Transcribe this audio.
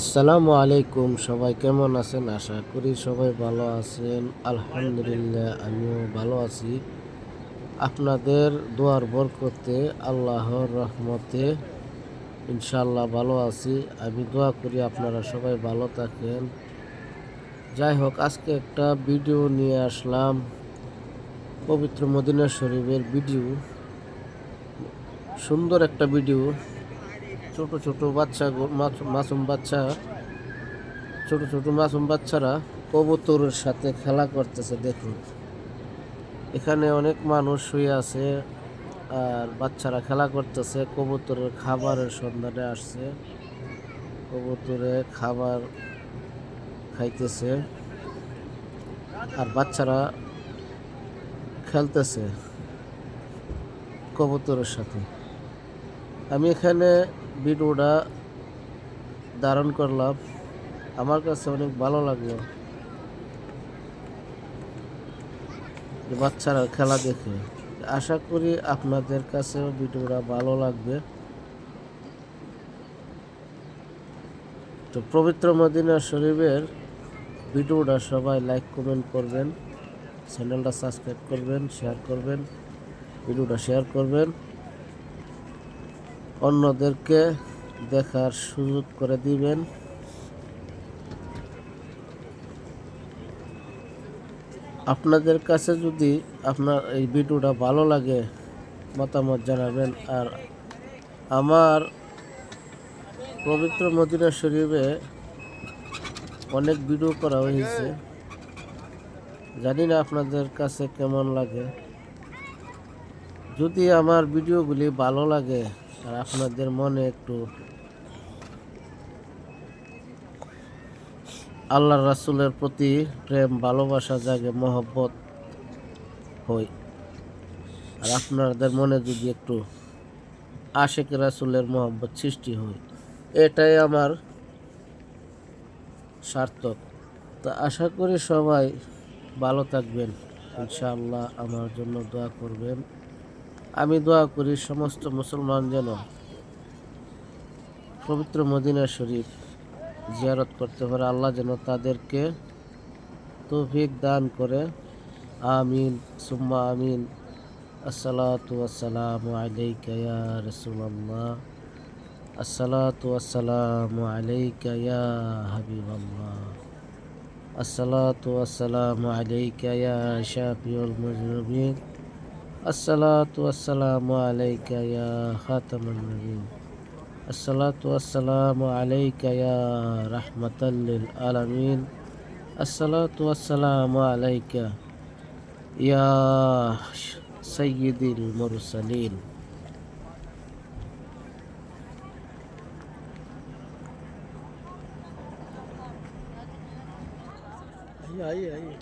আসসালামু আলাইকুম, সবাই কেমন আছেন? আশা করি সবাই ভালো আছেন। আলহামদুলিল্লাহ, আমিও ভালো আছি। আপনাদের দোয়ার বরকতে, আল্লাহর রহমতে ইনশাল্লাহ ভালো আছি। আমি দোয়া করি আপনারা সবাই ভালো থাকেন। যাই হোক, আজকে একটা ভিডিও নিয়ে আসলাম। পবিত্র মদিনা শরীফের ভিডিও। সুন্দর একটা ভিডিও। ছোট ছোট বাচ্চা মাসুম বাচ্চা, ছোট ছোট মাসুম বাচ্চারা কবুতরের সাথে খেলা করতেছে, দেখুন। এখানে অনেক মানুষ শুয়ে আছে আর বাচ্চারা খেলা করতেছে। কবুতরের খাবারের সন্ধানে আসছে। কবুতরে খাবার খাইতেছে আর বাচ্চারা খেলতেছে কবুতরের সাথে। আমি এখানে ভিডিওটা ধারণ করলাম। আমার কাছে অনেক ভালো লাগল। বাচ্চারা খেলা দেখে। আশা করি আপনাদের কাছেও ভিডিওটা ভালো লাগবে। তো পবিত্র মদিনা শরীফের ভিডিওটা সবাই লাইক, কমেন্ট করবেন। চ্যানেলটা সাবস্ক্রাইব করবেন, শেয়ার করবেন। ভিডিওটা শেয়ার করবেন। অন্যদেরকে দেখার সুযোগ করে দিবেন। আপনাদের কাছে যদি আপনার এই ভিডিওটা ভালো লাগে, মতামত জানাবেন। আর আমার পবিত্র মদিনা শরীফে অনেক ভিডিও করা হয়েছে। জানি না আপনাদের কাছে কেমন লাগে। যদি আমার ভিডিওগুলি ভালো লাগে আর আপনাদের মনে একটু আল্লাহ রাসুলের প্রতি প্রেম, ভালোবাসা, জাগে মহব্বত হই আর আপনাদের মনে যদি একটু আশেক রাসুলের মহব্বত সৃষ্টি হয়, এটাই আমার সার্থক। তা আশা করি সবাই ভালো থাকবেন। ইনশাআল্লাহ আমার জন্য দোয়া করবেন। আমি দোয়া করি সমস্ত মুসলমান যেন পবিত্র মদিনা শরীফ জিয়ারত করতে পারে। আল্লাহ যেন তাদেরকে তৌফিক দান করে। আমিন, সুম্মা আমিন। আসসালাতু আসসালামু আলাইকা ইয়া রাসূলুল্লাহ। আসসালাতু আসসালামু আলাইকা ইয়া হাবিবাল্লাহ। আসসালাতু আলাইকা ইয়া শাফিউল الصلاة والسلام عليك يا خاتم النبيين. الصلاة والسلام عليك يا رحمة للعالمين. الصلاة والسلام عليك يا سيد المرسلين. أيوة، أيوة، أيوة.